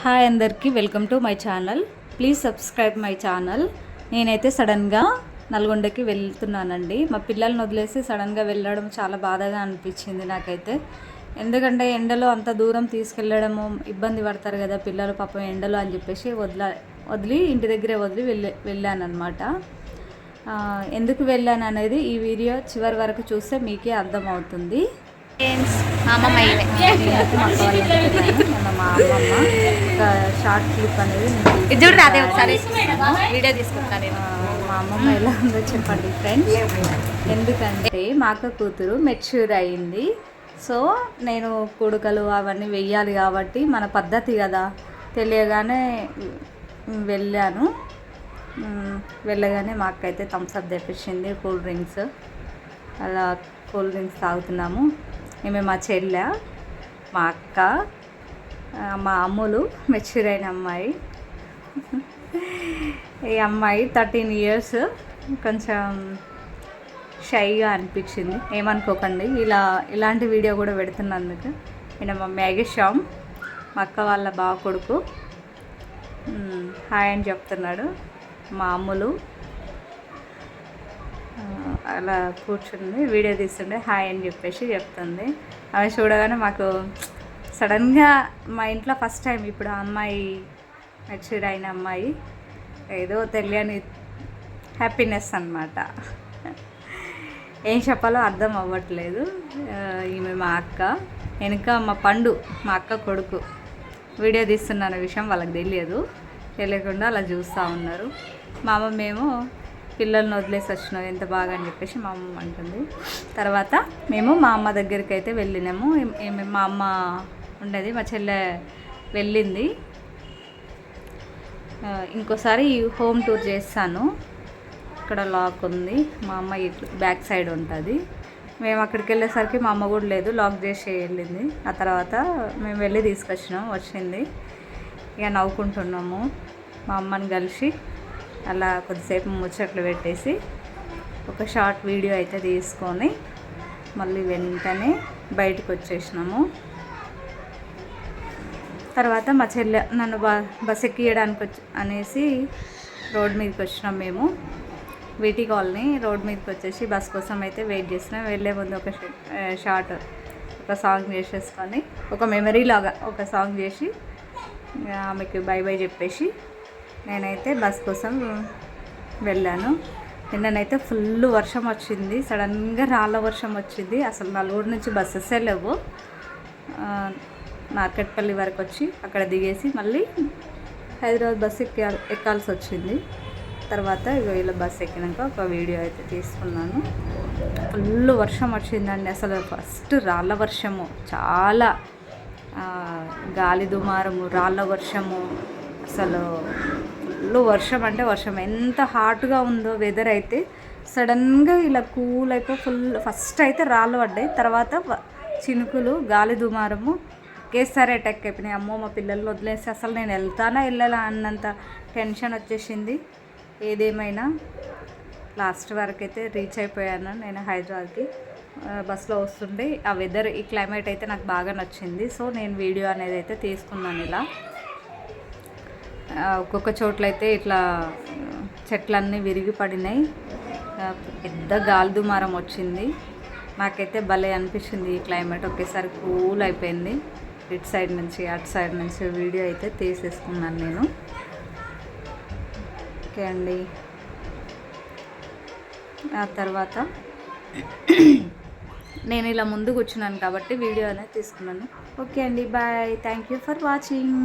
Hi అందరికీ welcome to my channel. Please subscribe my channel. నేనైతే సడన్గా నల్గొండకి వెళ్తున్నానండి. మా పిల్లల్ని వదిలేసి సడన్గా వెళ్ళడం చాలా బాధగా అనిపించింది నాకైతే. ఎందుకంటే ఎండలో అంత దూరం తీసుకెళ్ళడము ఇబ్బంది పడతారు కదా పిల్లలు పాపం ఎండలో అని చెప్పేసి వదిల వదిలి ఇంటి దగ్గరే వదిలి వెళ్ళి వెళ్ళానమాట ఎందుకు వెళ్ళాను అనేది ఈ వీడియో చివరి వరకు చూస్తే మీకే అర్థమవుతుంది. అమ్మమ్మ మా అక్క మా అమ్మమ్మ ఒక షార్ట్ క్లిప్ అనేది నేను ఇది చూడు అదే ఒకసారి. వీడియో తీసుకుంటాను నేను. మా అమ్మమ్మ ఎలా ఉందో చెప్పండి ఫ్రెండ్స్ ఎందుకంటే మా అక్క కూతురు మెచ్యూర్ అయింది. సో నేను కుడుకలు అవన్నీ వెయ్యాలి కాబట్టి మన పద్ధతి కదా. తెలియగానే వెళ్ళాను. వెళ్ళగానే మా అక్క అయితే థమ్స్అప్ తెప్పించింది కూల్ డ్రింక్స్ అలా కూల్ డ్రింక్స్ తాగుతున్నాము. మేము మా చెల్లె మా అక్క మా అమ్ములు మెచ్యూర్ అయిన అమ్మాయి. ఈ అమ్మాయి థర్టీన్ ఇయర్స్ కొంచెం షైగా అనిపించింది. ఏమనుకోకండి ఇలా ఇలాంటి వీడియో కూడా పెడుతున్నందుకు. ఈయన మా మ్యాగేశ్యామ్ మా అక్క వాళ్ళ బావ కొడుకు. హాయ్ అని చెప్తున్నాడు. మా అమ్ములు అలా కూర్చుంది వీడియో తీస్తుండే హాయ్ అని చెప్పేసి చెప్తుంది. అవి చూడగానే మాకు సడన్గా మా ఇంట్లో ఫస్ట్ టైం ఇప్పుడు ఆ అమ్మాయి మెచ్యూర్ అయిన అమ్మాయి ఏదో తెలియని హ్యాపీనెస్ అనమాట ఏం చెప్పాలో అర్థం అవ్వట్లేదు. ఈమె మా అక్క వెనుక మా పండు మా అక్క కొడుకు. వీడియో తీస్తున్న విషయం వాళ్ళకి తెలియదు తెలియకుండా అలా చూస్తూ ఉన్నారు. మా అమ్మ మేము పిల్లల్ని వదిలేసి వచ్చినావు ఎంత బాగా అని చెప్పేసి మా అమ్మ అంటుంది. తర్వాత మేము మా అమ్మ దగ్గరికి అయితే వెళ్ళినాము మా అమ్మ ఉండేది మా చెల్లె వెళ్ళింది. ఇంకోసారి హోమ్ టూర్ చేస్తాను. ఇక్కడ లాక్ ఉంది. మా అమ్మ ఇట్లా బ్యాక్ సైడ్ ఉంటుంది. మేము అక్కడికి వెళ్ళేసరికి మా అమ్మ కూడా లేదు లాక్ చేసి వెళ్ళింది. ఆ తర్వాత మేము వెళ్ళి తీసుకొచ్చినాం వచ్చింది. ఇక నవ్వుకుంటున్నాము. మా అమ్మని కలిసి అలా కొద్దిసేపు ముచ్చట్లు పెట్టేసి ఒక షార్ట్ వీడియో అయితే తీసుకొని మళ్ళీ వెంటనే బయటకు వచ్చేసినాము. తర్వాత మా చెల్లె నన్ను బ బస్ ఎక్కియడానికి వచ్చి అనేసి రోడ్ మీదకి వచ్చినాం మేము. వీటి కాలనీ రోడ్ మీదకి వచ్చేసి బస్ కోసం అయితే వెయిట్ చేసినాం వెళ్ళే ముందు ఒక షార్ట్ ఒక సాంగ్ చేసేసుకొని ఒక మెమరీ లాగా ఒక సాంగ్ చేసి ఆమెకి బై బై చెప్పేసి నేనైతే బస్ కోసం వెళ్ళాను. నిన్ననైతే ఫుల్ వర్షం వచ్చింది. సడన్గా రాళ్ళ వర్షం వచ్చింది. అసలు నలుగురు నుంచి బస్సెసే లేవు. మార్కెట్పల్లి నార్కెట్పల్లి వరకు వచ్చి అక్కడ దిగేసి మళ్ళీ హైదరాబాద్ బస్సు ఎక్కా ఎక్కాల్సి వచ్చింది. తర్వాత ఇక వీళ్ళ బస్ ఎక్కినాక ఒక వీడియో అయితే తీసుకున్నాను. ఫుల్ వర్షం వచ్చిందండి. అసలు ఫస్ట్ రాళ్ళ వర్షము. చాలా గాలి దుమారము రాళ్ళ వర్షము. అసలు ఫుల్ వర్షం అంటే వర్షం. ఎంత హాట్గా ఉందో వెదర్ అయితే సడన్గా ఇలా కూల్ అయిపోయి ఫుల్ ఫస్ట్ అయితే రాళ్ళు పడ్డాయి. తర్వాత చినుకులు గాలి దుమారము. ఒకేసారి అటాక్ అయిపోయినాయి. అమ్మో మా పిల్లల్ని వదిలేసి అసలు నేను వెళ్తానా వెళ్ళాలా అన్నంత టెన్షన్ వచ్చేసింది. ఏదేమైనా లాస్ట్ వరకు అయితే రీచ్ అయిపోయాను నేను హైదరాబాద్కి. బస్సులో బస్లో ఆ వెదర్ ఈ క్లైమేట్ అయితే నాకు బాగా నచ్చింది. సో నేను వీడియో అనేది అయితే తీసుకున్నాను ఇలా. ఒక్కొక్క చోట్ల అయితే ఇట్లా చెట్లన్నీ విరిగి పడినాయి. పెద్ద గాలి దుమారం వచ్చింది. నాకైతే భలే అనిపించింది ఈ క్లైమేట్. ఒకేసారి కూల్ అయిపోయింది. ఇటు సైడ్ నుంచి అటు సైడ్ నుంచి వీడియో అయితే తీసేసుకున్నాను నేను. ఓకే అండి. ఆ తర్వాత నేను ఇలా ముందు కూర్చున్నాను కాబట్టి వీడియో అనేది తీసుకున్నాను. ఓకే అండి bye. Thank you for watching.